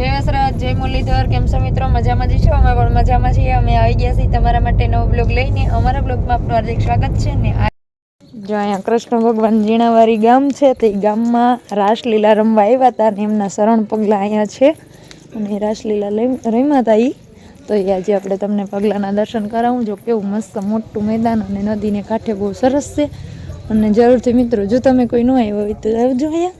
જય વસરાજ, જય મુરલીધર, કેમ છો મિત્રો? મજામાં જ છો? અમે પણ મજામાં છીએ. અમે આવી ગયા છીએ તમારા માટે નવો બ્લોગ લઈને. અમારા બ્લોગમાં આપનું હાર્દિક સ્વાગત છે ને જો અહીંયા કૃષ્ણ ભગવાન જીણાવારી ગામ છે, તે ગામમાં રાસલીલા રમવા આવ્યા હતા અને એમના શરણ પગલાં અહીંયા છે. અને રાસલીલા રમ્યા હતા એ તો એ આજે આપણે તમને પગલાંના દર્શન કરાવું. જો કેવું મસ્ત મોટું મેદાન અને નદીને કાંઠે બહુ સરસ છે. અને જરૂરથી મિત્રો, જો તમે કોઈ ન આવ્યો હોય તો આવજો અહીંયા.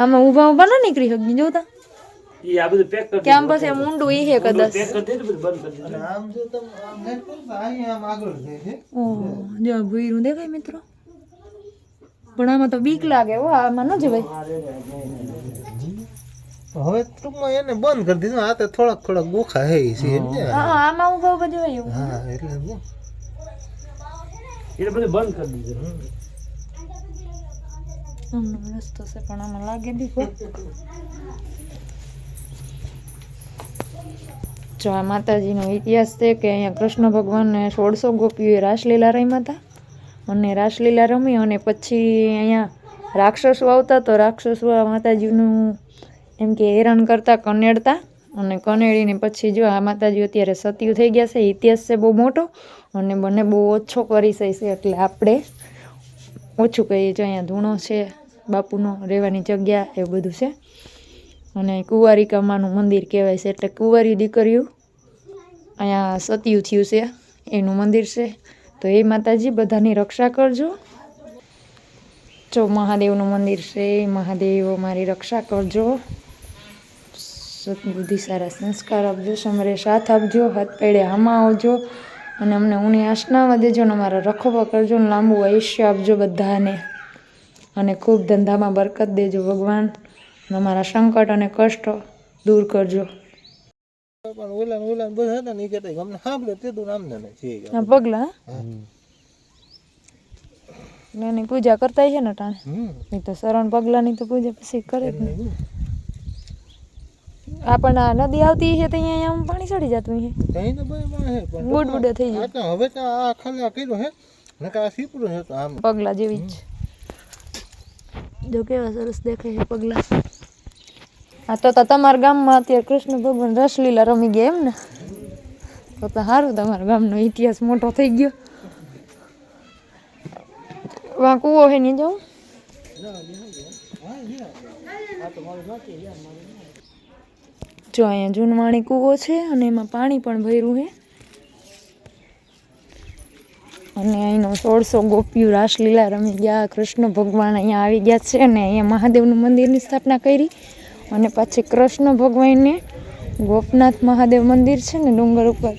આમાં ઊભા ઊભા ના નીકળી શકી જોતા ઈ આ બધું પેક કરી આમ ઊંડું ઈ કદાચ. પેક કરી દીધું બધું બંધ કરી દીધું. આમ જો તમે આમ હેડ કરો તો આમ આગળ જાય છે. ઓહ, જો ભૂયરું દેખાય મિત્રો. પણ આમાં તો બીક લાગે હો આમાં ન જવાય. હવે ટૂંકમાં એને બંધ કરી દીધું આ તો થોડાક થોડાક ગોખા હે છે હા હા, આમાં ઊભા ઊભા જવાય એવું. હા એટલે એટલે બધું બંધ કરી દીધું. આમનો રસ્તો છે, પણ આમાં લાગે હો. જો આ માતાજીનો ઇતિહાસ છે કે અહીંયા કૃષ્ણ ભગવાનને સોળસો ગોપીઓએ રાસલીલા રમ્યા હતા. અને રાસલીલા રમી અને પછી અહીંયા રાક્ષસો આવતા તો રાક્ષસો આ માતાજીનું એમ કે હેરાન કરતા, કનેડતા. અને કનેડીને પછી જો આ માતાજી અત્યારે સત્યુ થઈ ગયા છે, ઇતિહાસ છે બહુ મોટો. અને બંને બહુ ઓછો કરી છે, એટલે આપણે ઓછું કહીએ છીએ અહીંયા ધૂણો છે, બાપુનો રહેવાની જગ્યા, એવું બધું છે. અને કુંવારિકામાનું મંદિર કહેવાય છે, એટલે કુંવારી દીકરીઓ અહીંયા સત્યુ થયું છે, એનું મંદિર છે. તો એ માતાજી બધાની રક્ષા કરજો. જો મહાદેવનું મંદિર છે મહાદેવ મારી રક્ષા કરજો. સદબુદ્ધિ સારા સંસ્કાર આપજો, સમરે સાથ આપજો, હાથ પેડે હામાં આવજો અને અમને ઊની આશનામાં દેજો અને અમારા રખોપા કરજો ને લાંબુ આયુષ્ય આપજો બધાને. અને ખૂબ ધંધામાં બરકત દેજો ભગવાન. અને અમારા સંકટ અને કષ્ટ દૂર કરજો. ને ને ને ને પગલા પૂજા કરતા છે ને ટાણે તો શરણ પગલાની તો પૂજા પછી કરે જ ને. આપણને આ નદી આવતી છે તો અહીંયા આમ પાણી ચડી જતું છે કઈ તો ભાઈ પણ બુડ બુડે થઈ જાય. આ તો હવે તો આ ખાલી કર્યો હે નકર આ સીપડું છે તો આમ. પગલા જેવી જ. જો કેવા સરસ દેખાય છે પગલા. આ તો તો તમારા ગામમાં અત્યારે કૃષ્ણ ભગવાન રસલીલા રમી ગયા એમ ને? તો તો સારું તમારા ગામનો ઇતિહાસ મોટો થઈ ગયો. વાં કૂવો હે. નહીં જાઉં જો અહીંયા જૂનવાણી કૂવો છે અને એમાં પાણી પણ ભર્યું છે. અને અહીંનો સોળસો ગોપીઓ રાસલીલા રમી ગયા, કૃષ્ણ ભગવાન અહીંયા આવી ગયા છે અને અહીંયા મહાદેવનું મંદિરની સ્થાપના કરી અને પછી કૃષ્ણ ભગવાનને ગોપનાથ મહાદેવ મંદિર છે ને ડુંગર ઉપર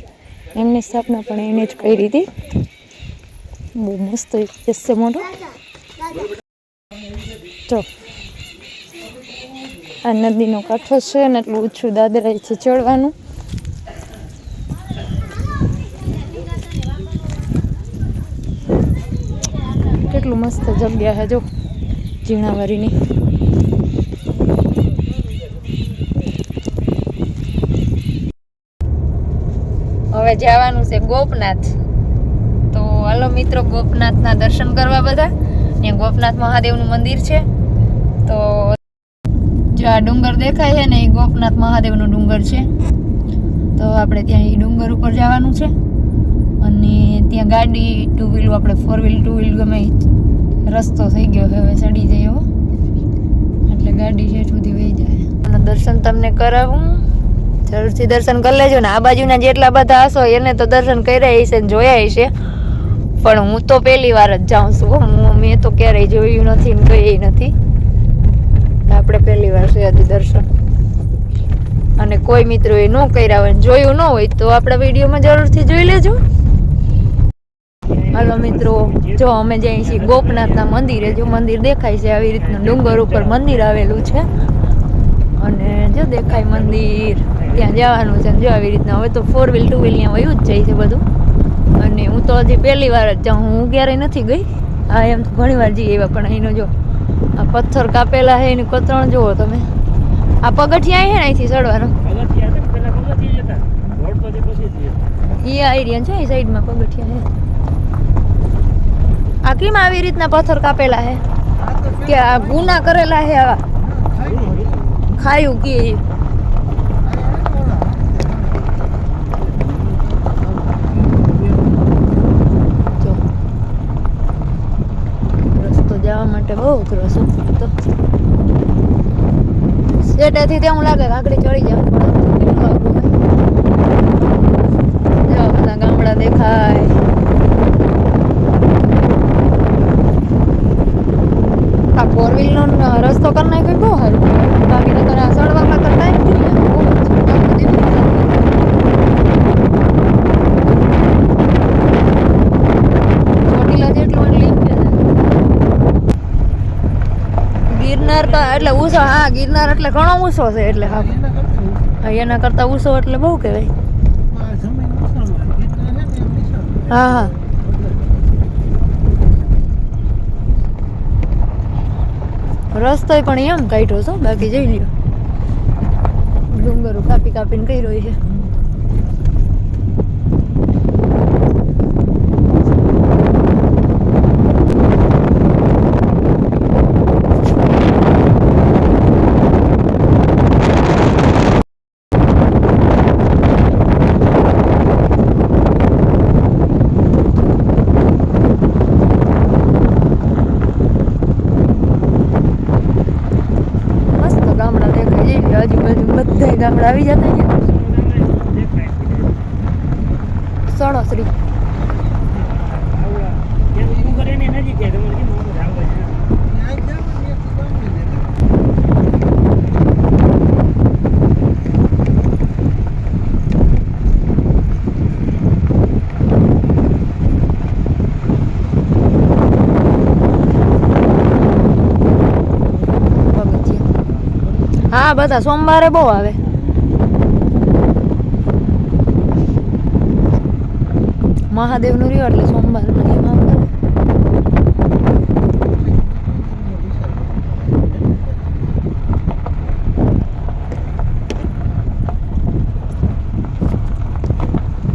એમની સ્થાપના પણ એને જ કરી હતી. બહુ મસ્ત ઇતિહાસ છે મોટો. જો આ નદીનો કાંઠો છે ને એટલું ઓછું દાદરા છે ચડવાનું. કેટલું મસ્ત જગ્યા છે, જો, ઝીણાવારીની. હવે જવાનું છે ગોપનાથ. તો હાલો મિત્રો, ગોપનાથના દર્શન કરવા બધા. ત્યાં ગોપનાથ મહાદેવનું મંદિર છે. તો જો આ ડુંગર દેખાય છે ને એ ગોપનાથ મહાદેવનું ડુંગર છે. તો આપણે ત્યાં એ ડુંગર ઉપર જવાનું છે. અને ત્યાં ગાડી ટુ વ્હીલ આપણે ફોર વ્હીલ ટુ વ્હીલ ગમે રસ્તો થઈ ગયો હવે ચડી જાય એવો. એટલે ગાડી છે સુધી વહી જાય. અને દર્શન તમને કરાવું. જરૂરથી દર્શન કરી લેજો ને. આ બાજુના જેટલા બધા હશો એને તો દર્શન કર્યા હશે ને જોયા હશે. પણ હું તો પહેલી વાર જ જાઉં છું મેં તો ક્યારેય જોયું નથી ને ગઈ નથી. આપણે પહેલી વાર સયાજી દર્શન. અને કોઈ મિત્રોએ ન કર્યા હોય જોયું ન હોય તો આપણા વિડીયોમાં જરૂરથી જોઈ લેજો. હાલો મિત્રો, જો અમે જઈએ છીએ ગોપનાથના મંદિરે, જો મંદિર દેખાય છે આવી રીતનું ડુંગર ઉપર મંદિર આવેલું છે. અને જો દેખાય મંદિર, ત્યાં જવાનું છે જો આવી રીતના. હવે તો ફોર વ્હીલ ટુ વ્હીલ ત્યાં વયું જ જાય છે બધું. અને હું તો હજી પહેલી વાર જ જાઉં, હું ક્યારેય નથી ગઈ. હા, એમ તો ઘણી વાર જઈ એવા, પણ અહીંનો જો આ પથ્થર કાપેલા છે એની કોતરણ જુઓ તમે. આ પગથિયા છે ને અહીંથી ચડવાનો? એ આઈડિયા છે એ સાઈડમાં પગથિયા છે આ કેમ આવી રીતના પથ્થર કાપેલા છે કે આ ગુના કરેલા છે આવા? ખાયું કે જવા માટે બહુ છે તો સેટેથી ત્યાં લાગે કે આગળ ચડી જાવ જો, બધા ગામડા દેખાય. આ ફોર વ્હીલનો રસ્તો કરી નાખ્યો બહુ બાકી સડવામાં તો જાય આખો દિવસ લાગે. ચોટીલા જેટલું એટલે એમ કે છે. ગિરનાર તો એટલે ઊંચો હા, ગિરનાર એટલે ઘણો ઊંચો છે એટલે હા એના કરતાં કરતા ઊંચો એટલે બહુ કહેવાય. હા હા રસ્તો પણ એમ કાઢ્યો છો બાકી જઈ લ્યો ડુંગરો કાપી કાપીને કર્યો છે મસ્ત ગામડા દેખાય જઈ લ્યો આજુબાજુ બધા આવી જતા ને? સણોસરી. હા બધા સોમવારે બહુ આવે. મહાદેવનું રહ્યું એટલે સોમવાર એમાં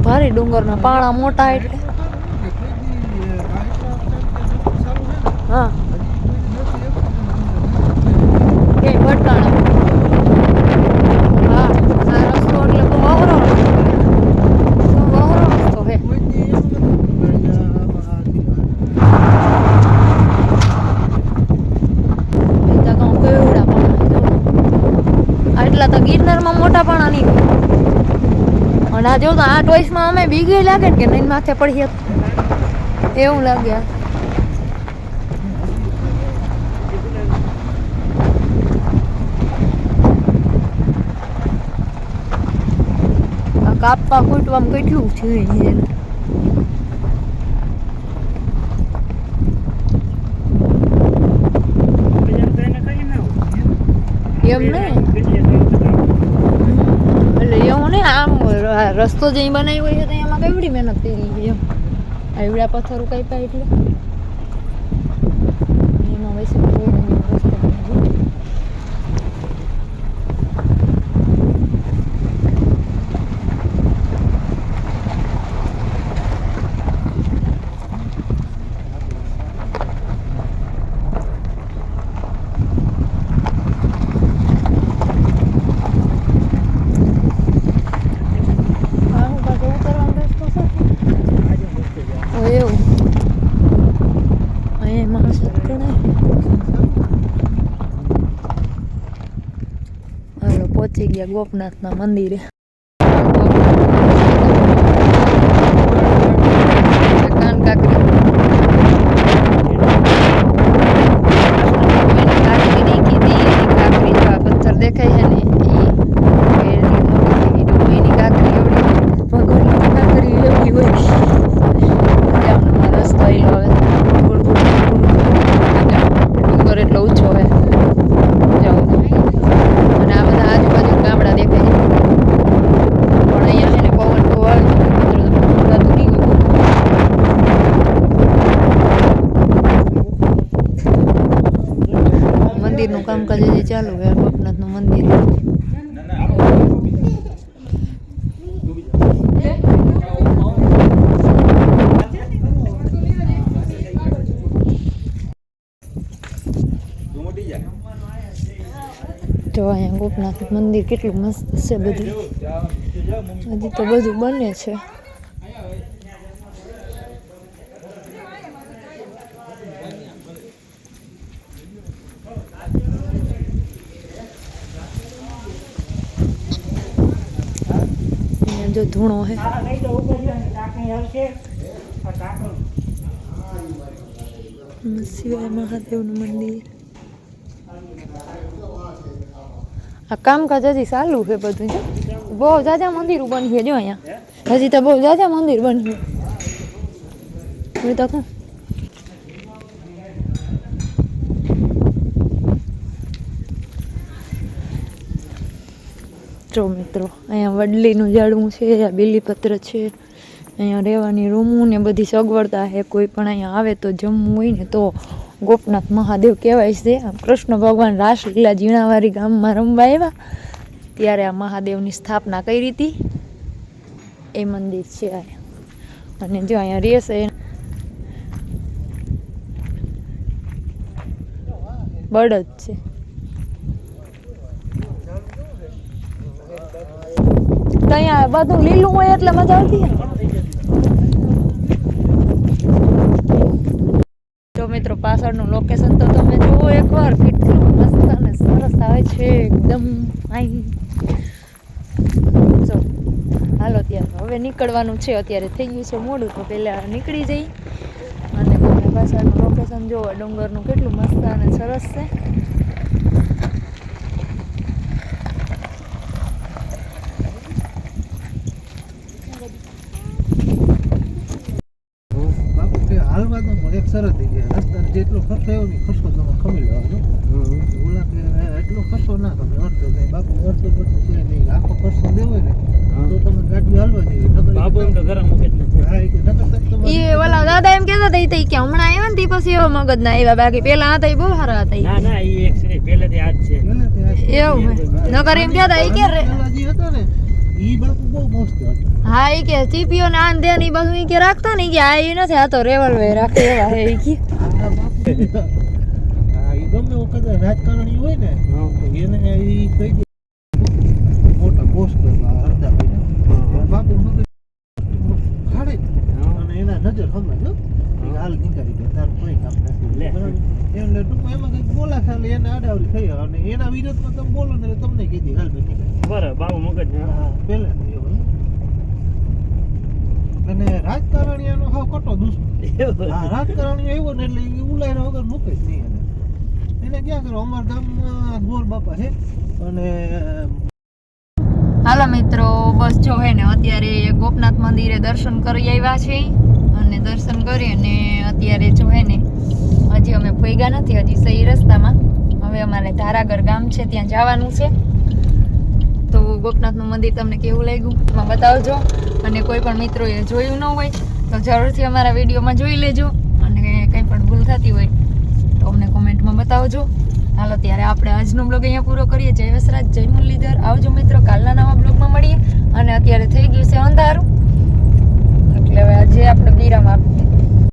ભારે ડુંગરના પાણા મોટા એટલે. હા કે ભટકાણા હા આ રસ્તો એટલે બહુ અઘરો રસ્તો બહુ અઘરો રસ્તો હે બીજા ગામ કેવડા પાણા જો. આટલા તો ગિરનારમાં મોટા પાણા નહીં હોય અને આ આ ટોઈસમાં અમે બીગે લાગે ને કે નહીં માથે પડીએ. તો. એવું લાગે. કાપવા કૂટવામાં કેટલું છે એમ નહીં એટલે એવું નહીં આમ રસ્તો જે બનાવ્યો હોય છે તો એમાં કેવડી મહેનત કરી છે, એમ. આવડા પથ્થરો કાપ્યા એટલે. એમાં કોઈ રસ્તો બનાવ્યો. હા, હું પાછો ઉતરવાનો રસ્તો છે. ઓ, એવું અહીંયા માણસો જ ગણાય. હાલો ગયા ગોપનાથના મંદિરે કાન કાકરી કાકરી કીધી એની કાકરી જો આ પથ્થર દેખાય છે ને ઈ એટલી મોટી છે ઈ ડુંગળીની કાકરી એવડી ભગવાનની કાકરી એવડી હોય જામનો રસ્તો મંદિરનું કામકાજ હજી ચાલુ છે ગોપનાથનું મંદિર. જો અહીંયા ગોપનાથ મંદિર કેટલું મસ્ત છે બધું. હજી તો બધું બને છે. જો ધૂણો હે શિવાય મહાદેવનું મંદિર આ કામકાજ હજી ચાલુ છે બધું જો। બહુ જાજા મંદિર બની જો અહીંયા। હજી તો બહુ જાજા મંદિર બની તો કહું જો મિત્રો, અહીંયા વડલીનું ઝાડવું છે, આ બીલીપત્ર છે. અહીંયા રહેવાની રૂમું ને બધી સગવડતા છે કોઈ પણ અહીંયા આવે તો જમવું હોય ને તો ગોપનાથ મહાદેવ કહેવાય છે. આમ કૃષ્ણ ભગવાન રાસલીલા જીણાવારી ગામમાં રમવા આવ્યા. ત્યારે આ મહાદેવની સ્થાપના કરી હતી. એ મંદિર છે આ અને જો અહીંયા રહેશે બળદ છે. તો અહીંયા બધું લીલું હોય એટલે મજા આવતી ને મિત્રો, પાછળનું લોકેશન તો તમે જુઓ એકવાર, કેટલું મસ્ત અને સરસ આવે છે એકદમ અહીં. જો, હાલો ત્યારે હવે નીકળવાનું છે, અત્યારે થઈ ગયું છે મોડું, તો પહેલાં નીકળી જઈ. અને તમે પાછળનું લોકેશન જુઓ, ડુંગરનું કેટલું મસ્ત અને સરસ છે બાપુ કે હાલવા તો મને એક સરસ થઈ ગયા રસ્તા જેટલો ખર્ચો આવ્યો ને ખર્ચો તમે ખમી લેવાનો ઓલા કે એટલો ખર્ચો ના ખમે અડધો નહીં બાપુ અડધો ખર્ચો છે નહીં આખો ખર્ચો દેવો ને તો તમે ગાડી હાલવા દેવી. બાપુ એમ તો ઘરે મૂકે એ કે નકર તો તમારે- એ ઓલા દાદા એમ કહેતા હતા ઈ તો ઈ કે હમણાં આવ્યા ને તી પછી એવા મગજ ના આવ્યા. બાકી પેલા હતા એ બહુ સારા હતા ના ના એ એક છે પહેલેથી આ છે. એવું હે. એમ કહેતા એ કે હતા ને ઈ બાપુ બહુ મસ્ત હતા. હા ઈ કે ચીપીઓ ને આન દે ઈ બધું ઈ કે રાખતા ને કે આ ઈ નથી આ તો રાખે એવા હે ઈ કે. હા ઈ ગમે કદાચ રાજકારણી હોય ને એને ઈ કહી દે. મોટા પોસ્ટ કરવા અડધા મહિના બાપુ મગજ ખાડે અને એના નજર સમજ હાલ નીકળી ગયા. તાર કોઈ કામ નથી લે. ટૂંકમાં એમાં કંઈક બોલા ખાલી એને આડાવડી થઈ અને એના વિરોધમાં તમે બોલો ને તમને કીધી ભાઈ બાબુ મગજ હા હે. અને રાજકારણીયાનો હાવ કટો દુશ્મન. હા રાજકારણીઓ એવો ને એટલે ઉલાયરા વગર મૂકે જ નહીં એને. એને ક્યાં કરો અમારા ગામમાં ગોર બાપા છે. અને હાલો મિત્રો બસ જો હે ને અત્યારે ગોપનાથ મંદિરે દર્શન કરી આવ્યા છે. અને દર્શન કરી અને અત્યારે જો હે ને હજી અમે ભેગા નથી હજી સહી રસ્તામાં. હવે અમારે ધારાગર ગામ છે ત્યાં જવાનું છે. ગોપનાથનું મંદિર તમને કેવું લાગ્યું, એમાં બતાવજો. અને કોઈ પણ મિત્રોએ જોયું ન હોય, તો જરૂરથી અમારા વિડીયોમાં જોઈ લેજો. અને કંઈ પણ ભૂલ થતી હોય, તો અમને કોમેન્ટમાં બતાવજો. હાલો, ત્યારે આપણે આજનો બ્લોગ અહીંયા પૂરો કરીએ. જય વસરાજ, જય મુરલીધર. આવજો મિત્રો, કાલના નવા બ્લોગમાં મળીએ. અને અત્યારે થઈ ગયું છે અંધારું. એટલે હવે આજે આપણે વિરામ આપીએ